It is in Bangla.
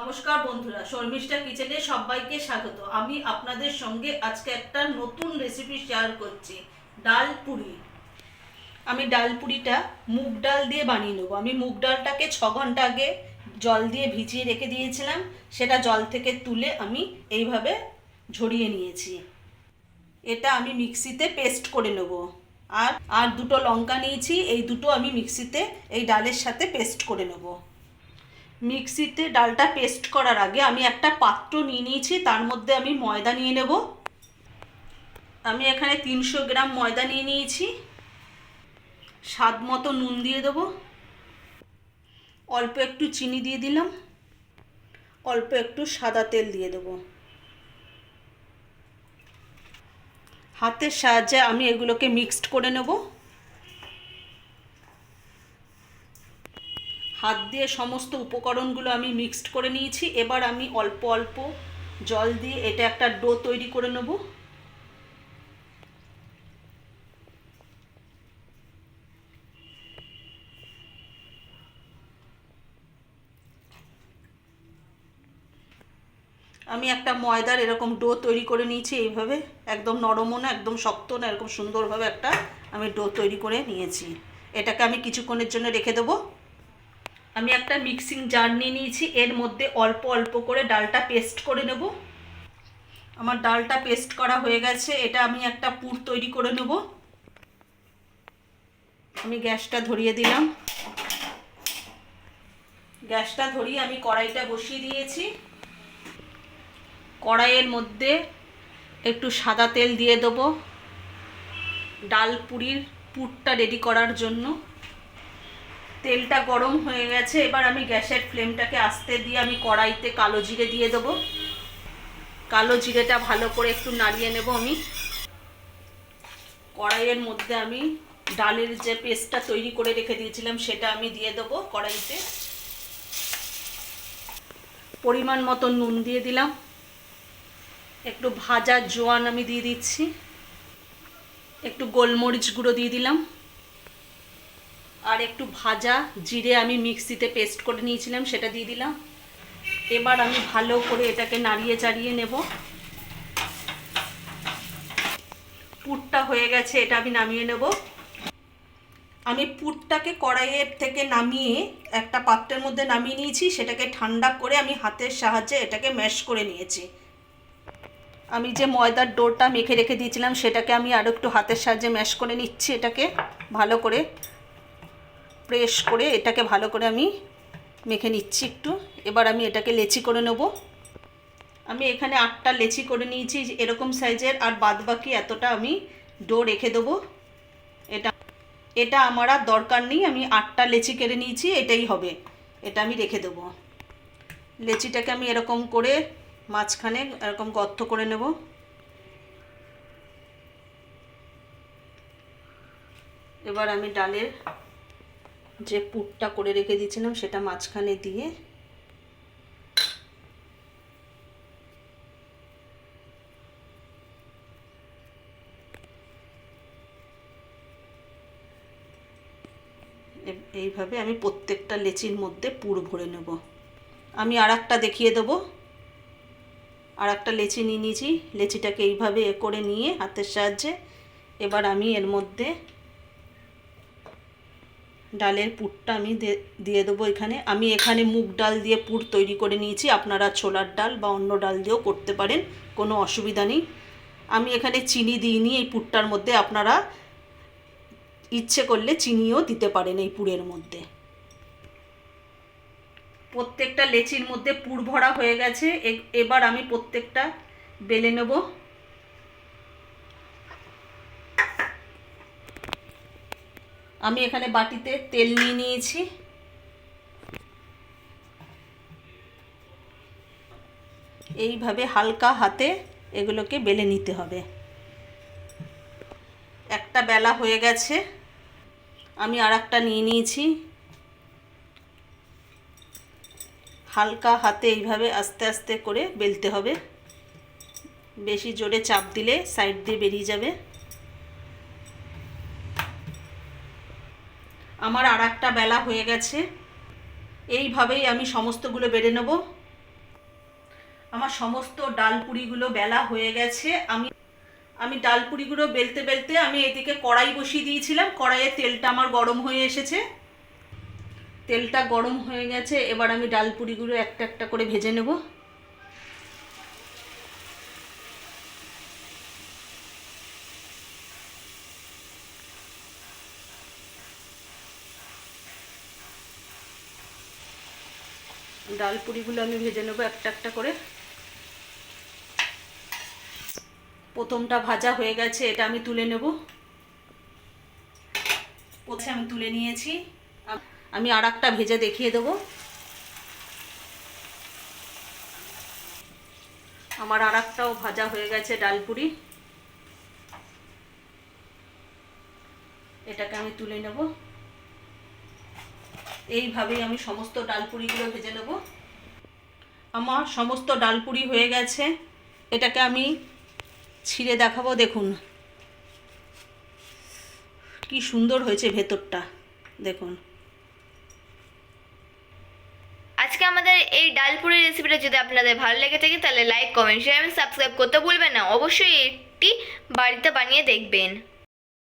নমস্কার বন্ধুরা, শর্মিষ্ঠা কিচেনে সবাইকে স্বাগত। আমি আপনাদের সঙ্গে আজকে একটা নতুন রেসিপি শেয়ার করছি, ডাল পুরি। আমি ডাল পুরিটা মুগ ডাল দিয়ে বানিয়ে নেব। আমি মুগ ডালটাকে ছ ঘণ্টা আগে জল দিয়ে ভিজিয়ে রেখে দিয়েছিলাম, সেটা জল থেকে তুলে আমি এইভাবে ঝরিয়ে নিয়েছি। এটা আমি মিক্সিতে পেস্ট করে নেব। আর আর দুটো লঙ্কা নিয়েছি, এই দুটো আমি মিক্সিতে এই ডালের সাথে পেস্ট করে নেব। মিক্সিতে ডালটা পেস্ট করার আগে আমি একটা পাত্র নিয়ে নিয়েছি, তার মধ্যে আমি ময়দা নিয়ে নেব। আমি এখানে তিনশো গ্রাম ময়দা নিয়ে নিয়েছি। স্বাদ মতো নুন দিয়ে দেবো। অল্প একটু চিনি দিয়ে দিলাম। অল্প একটু সাদা তেল দিয়ে দেবো। হাতের সাহায্যে আমি এগুলোকে মিক্সড করে নেব। হাত দিয়ে সমস্ত উপকরণগুলো আমি মিক্সড করে নিয়েছি। এবার আমি অল্প অল্প জল দিয়ে এটা একটা ডো তৈরি করে নেব। আমি একটা ময়দার এরকম ডো তৈরি করে নিয়েছি এইভাবে। একদম নরমও না, একদম শক্ত না, এরকম সুন্দরভাবে একটা আমি ডো তৈরি করে নিয়েছি। এটাকে আমি কিছুক্ষণের জন্য রেখে দেবো। আমি একটা মিক্সিং জার নিয়ে নিয়েছি, এর মধ্যে অল্প অল্প করে ডালটা পেস্ট করে নেব। আমার ডালটা পেস্ট করা হয়ে গেছে, এটা আমি একটা পুর তৈরি করে নেব। আমি গ্যাসটা ধরিয়ে দিলাম। গ্যাসটা ধরিয়ে আমি কড়াইটা বসিয়ে দিয়েছি। কড়াইয়ের মধ্যে একটু সাদা তেল দিয়ে দেবো। ডাল পুরির পুরটা রেডি করার জন্য। তেলটা গরম হয়ে গেছে, এবার আমি গ্যাসের ফ্লেমটাকে আস্তে দিয়ে আমি কড়াইতে কালো জিরে দিয়ে দেবো। কালো জিরেটা ভালো করে একটু নাড়িয়ে নেব আমি। কড়াইয়ের মধ্যে আমি ডালের যে পেস্টটা তৈরি করে রেখে দিয়েছিলাম, সেটা আমি দিয়ে দেবো কড়াইতে। পরিমাণ মতো নুন দিয়ে দিলাম। একটু ভাজা জোয়ান আমি দিয়ে দিচ্ছি। একটু গোলমরিচ গুঁড়ো দিয়ে দিলাম। আর একটু ভাজা জিরে আমি মিক্সিতে পেস্ট করে নিয়েছিলাম, সেটা দিয়ে দিলাম। এবার আমি ভালো করে এটাকে নাড়িয়ে চাড়িয়ে নেব। পুরটা হয়ে গেছে, এটা আমি নামিয়ে নেব। আমি পুরটাকে কড়াইয়ের থেকে নামিয়ে একটা পাত্রের মধ্যে নামিয়ে নিয়েছি, সেটাকে ঠান্ডা করে আমি হাতের সাহায্যে এটাকে ম্যাশ করে নিয়েছি। আমি যে ময়দার ডোরটা মেখে রেখে দিয়েছিলাম, সেটাকে আমি আরও একটু হাতের সাহায্যে ম্যাশ করে নিচ্ছি এটাকে ভালো করে। প্রেস করে এটাকে ভালো করে আমি মেখে নিচ্ছি একটু। এবার আমি এটাকে লেচি করে নেব। আমি এখানে আটটা লেচি করে নিয়েছি, এরকম সাইজের, আর বাদ বাকি এতটা আমি ডো রেখে দেবো। এটা এটা আমার আর দরকার নেই, আমি আটটা লেচি কেড়ে নিয়েছি, এটাই হবে। এটা আমি রেখে দেবো। লেচিটাকে আমি এরকম করে মাঝখানে এরকম গর্ত করে নেব। এবার আমি ডালের যে পুরটা করে রেখে দিয়েছিলাম সেটা মাঝখানে দিয়ে এইভাবে আমি প্রত্যেকটা লেচির মধ্যে পুর ভরে নেব। আমি আর একটা দেখিয়ে দেবো। আর একটা লেচি নিয়ে নিয়েছি। লেচিটাকে এইভাবে এ করে নিয়ে হাতের সাহায্যে এবার আমি এর মধ্যে ডালের পুরটা আমি দিয়ে দেবো এখানে। আমি এখানে মুগ ডাল দিয়ে পুর তৈরি করে নিয়েছি। আপনারা ছোলার ডাল বা অন্য ডাল দিয়েও করতে পারেন, কোনো অসুবিধা নেই। আমি এখানে চিনি দিইনি, এই পুরটার মধ্যে আপনারা ইচ্ছে করলে চিনিও দিতে পারেন এই পুরের মধ্যে। প্রত্যেকটা লেচির মধ্যে পুর ভরা হয়ে গেছে। এবার আমি প্রত্যেকটা বেলে নেব। আমি এখানে বাটিতে তেল নিয়ে নিয়েছি। এইভাবে হালকা হাতে এগুলোকে বেলে নিতে হবে। একটা বেলা হয়ে গেছে। আমি আর একটা নিয়ে নিয়েছি। হালকা হাতে এইভাবে আস্তে আস্তে করে বেলতে হবে। বেশি জোরে চাপ দিলে সাইড দিয়ে বেরিয়ে যাবে। আমার আর একটা বেলা হয়ে গেছে। এইভাবেই আমি সমস্তগুলো বেড়ে নেব। আমার সমস্ত ডাল পুরিগুলো বেলা হয়ে গেছে। আমি আমি ডাল পুরিগুলো বেলতে বেলতে আমি এদিকে কড়াই বসিয়ে দিয়েছিলাম। কড়াইয়ে তেলটা আমার গরম হয়ে এসেছে। তেলটা গরম হয়ে গেছে। এবার আমি ডাল পুরিগুলো একটা একটা করে ভেজে নেব। ডাল পুরিগুলো আমি ভেজে নেব একটা একটা করে। প্রথমটা ভাজা হয়ে গেছে, এটা আমি তুলে নেব। প্রথমে আমি তুলে নিয়েছি। আমি আর একটা ভেজে দেখিয়ে দেবো। আমার আর একটাও ভাজা হয়ে গেছে ডাল ডালপুরি এটাকে আমি তুলে নেব। এইভাবেই আমি সমস্ত ডালপুরিগুলো ভেজে নেব। আমার সমস্ত ডালপুরি হয়ে গেছে। এটাকে আমি ছিঁড়ে দেখাবো, দেখুন। কি সুন্দর হয়েছে ভেতরটা, দেখুন। আজকে আমাদের এই ডালপুরি রেসিপিটা যদি আপনাদের ভালো লেগে থাকে, তাহলে লাইক কমেন্ট শেয়ার এবং সাবস্ক্রাইব করতে ভুলবেন না। অবশ্যই এটি বাড়িতে বানিয়ে দেখবেন।